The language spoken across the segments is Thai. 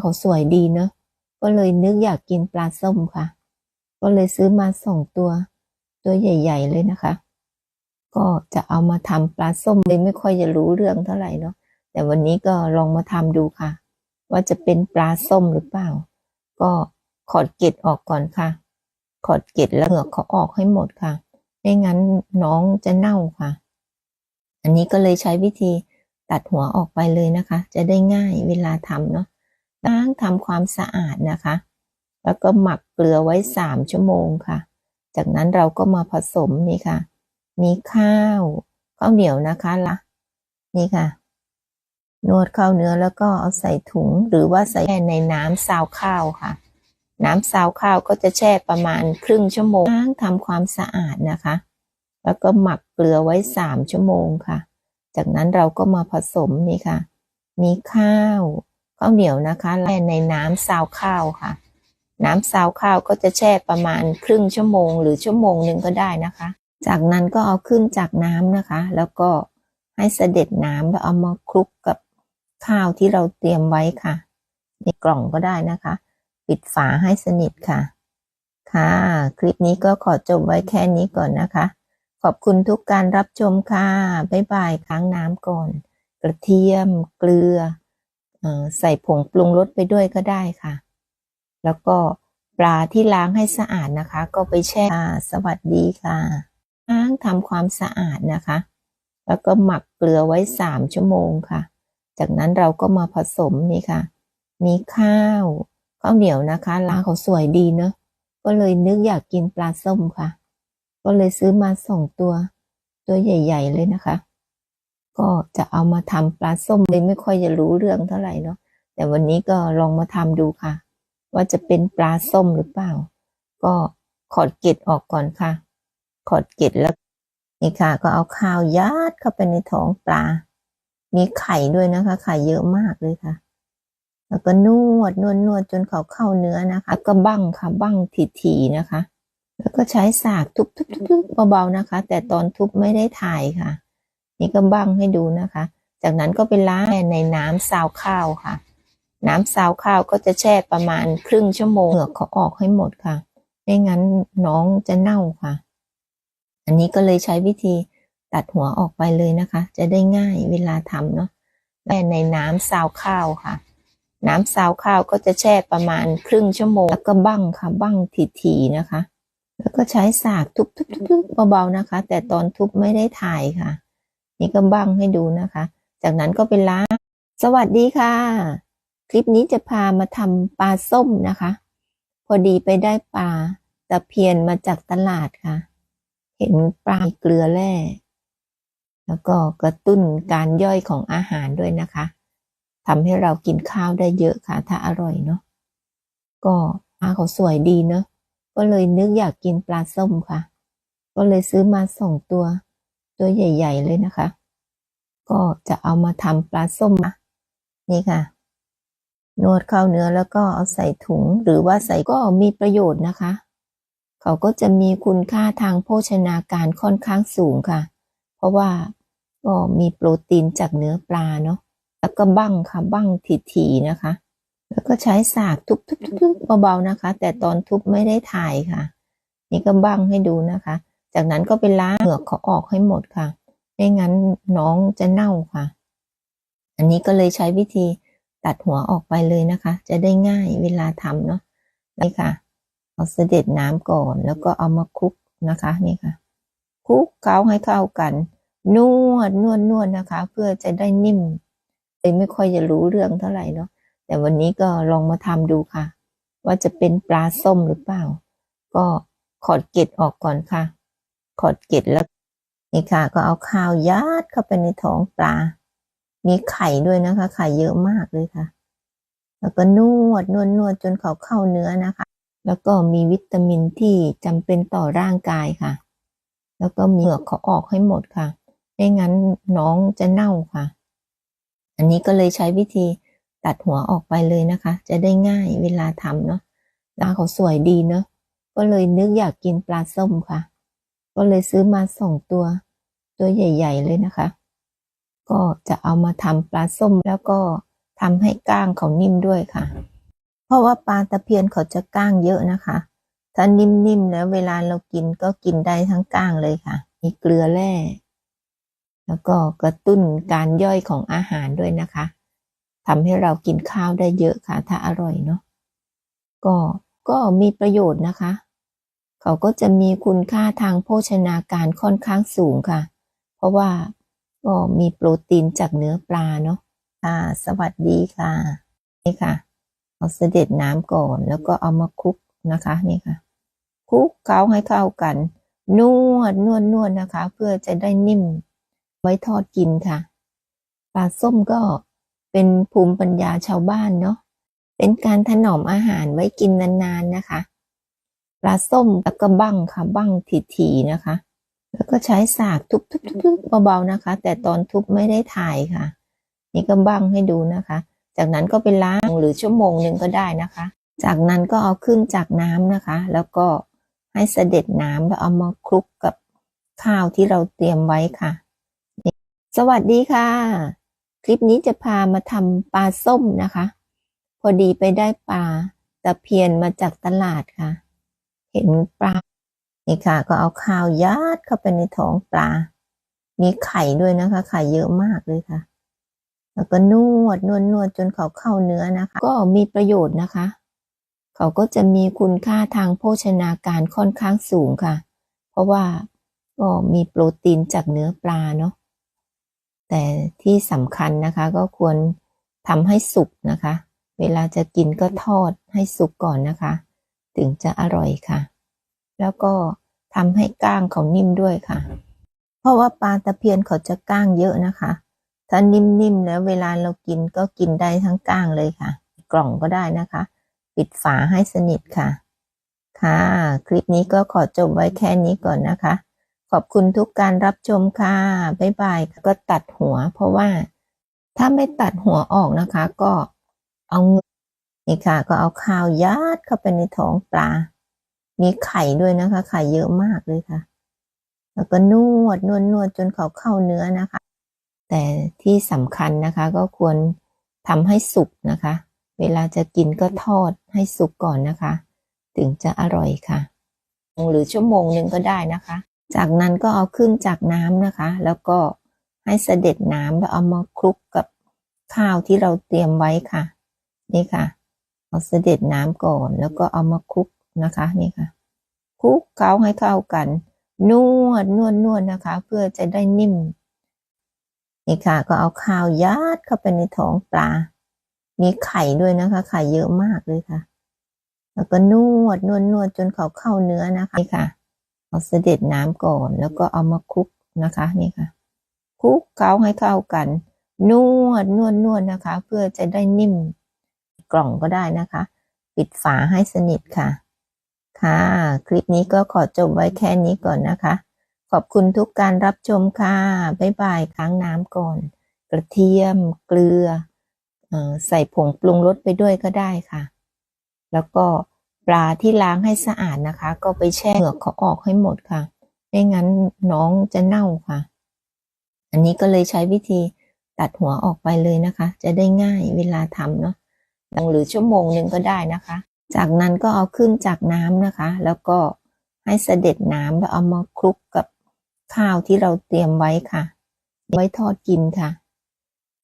เขาสวยดีเนอะก็เลยนึกอยากกินปลาส้มค่ะ ก็เลยซื้อมาสองตัว ตัวใหญ่ ๆ เลยนะคะ ก็จะเอามาทำปลาส้มเลยไม่ค่อยจะรู้เรื่องเท่าไหร่เนาะแต่วันนี้ก็ลองมาทำดูค่ะ ว่าจะเป็นปลาส้มหรือเปล่า ก็ขอดเกล็ดออกก่อนค่ะ ขอดเกล็ดแล้วเหงือกเขาออกให้หมดค่ะ ไม่งั้นน้องจะเน่าค่ะ อันนี้ก็เลยใช้วิธีตัดหัวออกไปเลยนะคะ จะได้ง่ายเวลาทำเนาะ ล้างทำความสะอาดนะคะ แล้วก็หมักเกลือไว้สามชั่วโมงค่ะ จากนั้นเราก็มาผสมนี่ค่ะ มีข้าวข้าวเหนียวนะคะละนี่ค่ะ นวดข้าวเนื้อแล้วก็เอาใส่ถุงหรือว่าใส่ในน้ำซาวข้าวค่ะ น้ำซาวข้าวก็จะแช่ประมาณครึ่งชั่วโมงล้างทำความสะอาดนะคะ แล้วก็หมักเกลือไว้สามชั่วโมงค่ะ จากนั้นเราก็มาผสมนี่ค่ะ มีข้าว ข้าวเหนียวนะคะแช่ในน้ำซาวข้าวค่ะ น้ำซาวข้าวก็จะแช่ประมาณครึ่งชั่วโมง หรือชั่วโมงหนึ่งก็ได้นะคะ จากนั้นก็เอาขึ้นจากน้ำนะคะ แล้วก็ให้เสด็จน้ำแล้วเอามาคลุกกับข้าวที่เราเตรียมไว้ค่ะ ในกล่องก็ได้นะคะ ปิดฝาให้สนิทค่ะ ค่ะ คลิปนี้ก็ขอจบไว้แค่นี้ก่อนนะคะ ขอบคุณทุกการรับชมค่ะ บ๊ายบายค้างน้ำก่อน กระเทียม เกลือเออ ใส่ผงปรุงรสไปด้วยก็ได้ค่ะ แล้วก็ปลาที่ล้างให้สะอาดนะคะ ก็ไปแช่สวัสดีค่ะล้างทำความสะอาดนะคะ แล้วก็หมักเกลือไว้สามชั่วโมงค่ะ จากนั้นเราก็มาผสมนี่ค่ะ มีข้าวข้าวเหนียวนะคะล้างเขาสวยดีเนอะก็เลยนึกอยากกินปลาส้มค่ะ ก็เลยซื้อมาสองตัว ตัวใหญ่ ๆ เลยนะคะ ก็จะเอามาทำปลาส้มเลยไม่ค่อยจะรู้เรื่องเท่าไหร่เนาะแต่วันนี้ก็ลองมาทำดูค่ะ ว่าจะเป็นปลาส้มหรือเปล่า ก็ขอดเกล็ดออกก่อนค่ะ ขอดเกล็ดแล้วนี่ค่ะ ก็เอาข้าวยัดเข้าไปในท้องปลา มีไข่ด้วยนะคะไข่เยอะมากเลยค่ะ แล้วก็นวดนวดนวดจนเขาเข้าเนื้อนะคะก็บั้งค่ะบั้งถี่ๆนะคะ แล้วก็ใช้สากทุบทุบทุบทุบเบาๆนะคะ แต่ตอนทุบไม่ได้ถ่ายค่ะ นี่ก็บั้งให้ดูนะคะ จากนั้นก็ไปล้างในน้ำซาวข้าวค่ะ น้ำซาวข้าวก็จะแช่ประมาณครึ่งชั่วโมงเหงือกเขาออกให้หมดค่ะ ไม่งั้นน้องจะเน่าค่ะ อันนี้ก็เลยใช้วิธีตัดหัวออกไปเลยนะคะ จะได้ง่ายเวลาทำเนาะแช่ในน้ำซาวข้าวค่ะ น้ำซาวข้าวก็จะแช่ประมาณครึ่งชั่วโมง แล้วก็บั้งค่ะ บั้งถี่ๆนะคะ แล้วก็ใช้สากทุบทุบทุบทุบเบาๆนะคะ แต่ตอนทุบไม่ได้ถ่ายค่ะ นี่ก็บังให้ดูนะคะ จากนั้นก็ไปล้าง สวัสดีค่ะ คลิปนี้จะพามาทำปลาส้มนะคะ พอดีไปได้ปลาตะเพียนมาจากตลาดค่ะ เห็นปลาเกลือแร่ แล้วก็กระตุ้นการย่อยของอาหารด้วยนะคะทำให้เรากินข้าวได้เยอะค่ะ ถ้าอร่อยเนาะ ก็ปลาเขาสวยดีเนาะ ก็เลยนึกอยากกินปลาส้มค่ะ ก็เลยซื้อมาสองตัว ตัวใหญ่ ๆ เลยนะคะ ก็จะเอามาทำปลาส้มนะนี่ค่ะ นวดเข้าเนื้อแล้วก็เอาใส่ถุงหรือว่าใส่ก็มีประโยชน์นะคะ เขาก็จะมีคุณค่าทางโภชนาการค่อนข้างสูงค่ะ เพราะว่าก็มีโปรตีนจากเนื้อปลาเนาะแล้วก็บั้งค่ะบั้งถี่ๆนะคะ แล้วก็ใช้สากทุบทุบทุบทุบเบาๆนะคะ แต่ตอนทุบไม่ได้ถ่ายค่ะ นี่ก็บั้งให้ดูนะคะ จากนั้นก็ไปล้างเหงือกเขาออกให้หมดค่ะ ไม่งั้นน้องจะเน่าค่ะ อันนี้ก็เลยใช้วิธีตัดหัวออกไปเลยนะคะ จะได้ง่ายเวลาทำเนาะนี่ค่ะ เอาเสด็จน้ำก่อนแล้วก็เอามาคลุกนะคะนี่ค่ะคลุกเคล้าให้เข้ากัน นวดนวดนวดนะคะ เพื่อจะได้นิ่มเลยไม่ค่อยจะรู้เรื่องเท่าไหร่เนาะแต่วันนี้ก็ลองมาทำดูค่ะ ว่าจะเป็นปลาส้มหรือเปล่า ก็ขอดเกล็ดออกก่อนค่ะ ขอดเกล็ดแล้วนี่ค่ะ ก็เอาข้าวยัดเข้าไปในท้องปลา มีไข่ด้วยนะคะ ไข่เยอะมากเลยค่ะ แล้วก็นวดนวดนวดจนเขาเข้าเนื้อนะคะ แล้วก็มีวิตามินที่จำเป็นต่อร่างกายค่ะ แล้วก็เหงือกเขาออกให้หมดค่ะ ไม่งั้นน้องจะเน่าค่ะ อันนี้ก็เลยใช้วิธีตัดหัวออกไปเลยนะคะ จะได้ง่ายเวลาทำเนาะปลาเขาสวยดีเนาะก็เลยนึกอยากกินปลาส้มค่ะ ก็เลยซื้อมาสองตัว ตัวใหญ่ ๆ เลยนะคะ ก็จะเอามาทำปลาส้มแล้วก็ทำให้ก้างเขานิ่มด้วยค่ะ เพราะว่าปลาตะเพียนเขาจะก้างเยอะนะคะ ถ้านิ่มๆแล้วเวลาเรากินก็กินได้ทั้งก้างเลยค่ะ มีเกลือแร่ แล้วก็กระตุ้นการย่อยของอาหารด้วยนะคะทำให้เรากินข้าวได้เยอะค่ะ ถ้าอร่อยเนาะก็ก็มีประโยชน์นะคะ เขาก็จะมีคุณค่าทางโภชนาการค่อนข้างสูงค่ะ เพราะว่าก็มีโปรตีนจากเนื้อปลาเนาะค่ะ สวัสดีค่ะ นี่ค่ะ เอาเสด็จน้ำก่อนแล้วก็เอามาคลุกนะคะนี่ค่ะคลุกเคล้าให้เข้ากัน นวดนวดนวดนะคะ เพื่อจะได้นิ่มไว้ทอดกินค่ะปลาส้มก็เป็นภูมิปัญญาชาวบ้านเนาะเป็นการถนอมอาหารไว้กินนานๆนะคะ ปลาส้มแล้วก็บั้งค่ะบั้งถี่ๆนะคะ แล้วก็ใช้สากทุบๆๆเบาๆนะคะ แต่ตอนทุบไม่ได้ถ่ายค่ะ นี่ก็บั้งให้ดูนะคะ จากนั้นก็ไปล้างหรือชั่วโมงหนึ่งก็ได้นะคะ จากนั้นก็เอาขึ้นจากน้ำนะคะ แล้วก็ให้เสด็จน้ำแล้วเอามาคลุกกับข้าวที่เราเตรียมไว้ค่ะ สวัสดีค่ะ คลิปนี้จะพามาทำปลาส้มนะคะ พอดีไปได้ปลาตะเพียนมาจากตลาดค่ะ เห็นปลา นี่ค่ะ ก็เอาข้าวยัดเข้าไปในท้องปลา มีไข่ด้วยนะคะ ไข่เยอะมากเลยค่ะ แล้วก็นวดนวดนวดจนเขาเข้าเนื้อนะคะ ก็มีประโยชน์นะคะ เขาก็จะมีคุณค่าทางโภชนาการค่อนข้างสูงค่ะ เพราะว่าก็มีโปรตีนจากเนื้อปลาเนาะ แต่ที่สำคัญนะคะก็ควรทำให้สุกนะคะ เวลาจะกินก็ทอดให้สุกก่อนนะคะ ถึงจะอร่อยค่ะ แล้วก็ทำให้ก้างเขานิ่มด้วยค่ะ เพราะว่าปลาตะเพียนเขาจะก้างเยอะนะคะ ถ้านิ่มๆแล้วเวลาเรากินก็กินได้ทั้งก้างเลยค่ะ กล่องก็ได้นะคะ ปิดฝาให้สนิทค่ะ ค่ะ คลิปนี้ก็ขอจบไว้แค่นี้ก่อนนะคะ ขอบคุณทุกการรับชมค่ะ บ๊ายบาย ก็ตัดหัว เพราะว่าถ้าไม่ตัดหัวออกนะคะ ก็เอา นี่ค่ะ ก็เอาข้าวยัดเข้าไปในท้องปลา มีไข่ด้วยนะคะ ไข่เยอะมากเลยค่ะ แล้วก็นวดนวดนวดจนเขาเข้าเนื้อนะคะ แต่ที่สำคัญนะคะก็ควรทำให้สุกนะคะ เวลาจะกินก็ทอดให้สุกก่อนนะคะ ถึงจะอร่อยค่ะ หรือชั่วโมงหนึ่งก็ได้นะคะ จากนั้นก็เอาขึ้นจากน้ำนะคะ แล้วก็ให้เสด็จน้ำแล้วเอามาคลุกกับข้าวที่เราเตรียมไว้ค่ะ นี่ค่ะ เอาเสด็จน้ำก่อน แล้วก็เอามาคลุกนะคะนี่ค่ะคลุกเคล้าให้เข้ากัน นวดนวดนวดนะคะ เพื่อจะได้นิ่มนี่ค่ะ ก็เอาข้าวยัดเข้าไปในท้องปลา มีไข่ด้วยนะคะ ไข่เยอะมากเลยค่ะ แล้วก็นวดนวดนวดจนเขาเข้าเนื้อนะคะนี่ค่ะ เอาเสด็จน้ำก่อน แล้วก็เอามาคลุกนะคะนี่ค่ะคลุกเคล้าให้เข้ากัน นวดนวดนวดนะคะ เพื่อจะได้นิ่ม กล่องก็ได้นะคะ ปิดฝาให้สนิทค่ะ ค่ะ คลิปนี้ก็ขอจบไว้แค่นี้ก่อนนะคะ ขอบคุณทุกการรับชมค่ะ บ๊ายบายค้างน้ำก่อน กระเทียม เกลืออใส่ผงปรุงรสไปด้วยก็ได้ค่ะ แล้วก็ปลาที่ล้างให้สะอาดนะคะ ก็ไปแช่เหงือกเขาออกให้หมดค่ะ ไม่งั้นน้องจะเน่าค่ะ อันนี้ก็เลยใช้วิธีตัดหัวออกไปเลยนะคะ จะได้ง่ายเวลาทำเนาะ หรือชั่วโมงหนึ่งก็ได้นะคะ จากนั้นก็เอาขึ้นจากน้ำนะคะ แล้วก็ให้เสด็จน้ำแล้วเอามาคลุกกับข้าวที่เราเตรียมไว้ค่ะ ไว้ทอดกินค่ะ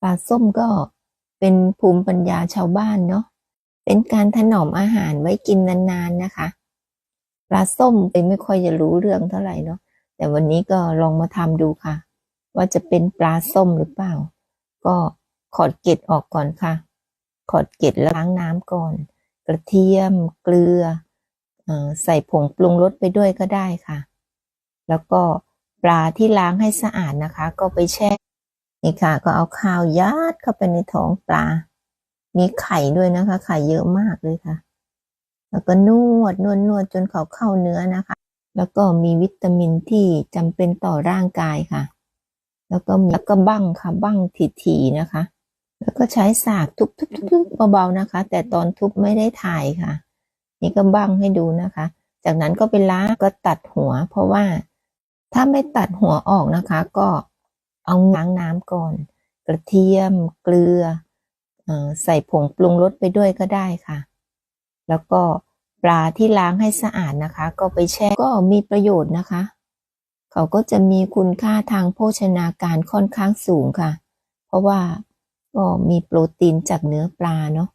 ปลาส้มก็เป็นภูมิปัญญาชาวบ้านเนาะ เป็นการถนอมอาหารไว้กินนานๆนะคะ ปลาส้มเป็นไม่ค่อยจะรู้เรื่องเท่าไหร่เนาะ แต่วันนี้ก็ลองมาทำดูค่ะ ว่าจะเป็นปลาส้มหรือเปล่า ก็ขอดเกล็ดออกก่อนค่ะ ขอดเกล็ดแล้วล้างน้ำก่อน กระเทียมเกลืออใส่ผงปรุงรสไปด้วยก็ได้ค่ะ แล้วก็ปลาที่ล้างให้สะอาดนะคะ ก็ไปแช่นี่ค่ะ ก็เอาข้าวยัดเข้าไปในท้องปลา มีไข่ด้วยนะคะไข่เยอะมากเลยค่ะ แล้วก็นวดนวดนวดจนเขาเข้าเนื้อนะคะ แล้วก็มีวิตามินที่จำเป็นต่อร่างกายค่ะ แล้วก็แล้วก็บั้งค่ะบั้งถี่ๆนะคะ แล้วก็ใช้สากทุบๆๆเบาๆนะคะ แต่ตอนทุบไม่ได้ถ่ายค่ะ นี่ก็บ้างให้ดูนะคะ จากนั้นก็ไปล้างก็ตัดหัว เพราะว่าถ้าไม่ตัดหัวออกนะคะ ก็เอาล้างน้ำก่อน กระเทียม เกลือใส่ผงปรุงรสไปด้วยก็ได้ค่ะ แล้วก็ปลาที่ล้างให้สะอาดนะคะ ก็ไปแช่ก็มีประโยชน์นะคะ เขาก็จะมีคุณค่าทางโภชนาการค่อนข้างสูงค่ะ เพราะว่า ก็มีโปรตีนจากเนื้อปลาเนาะ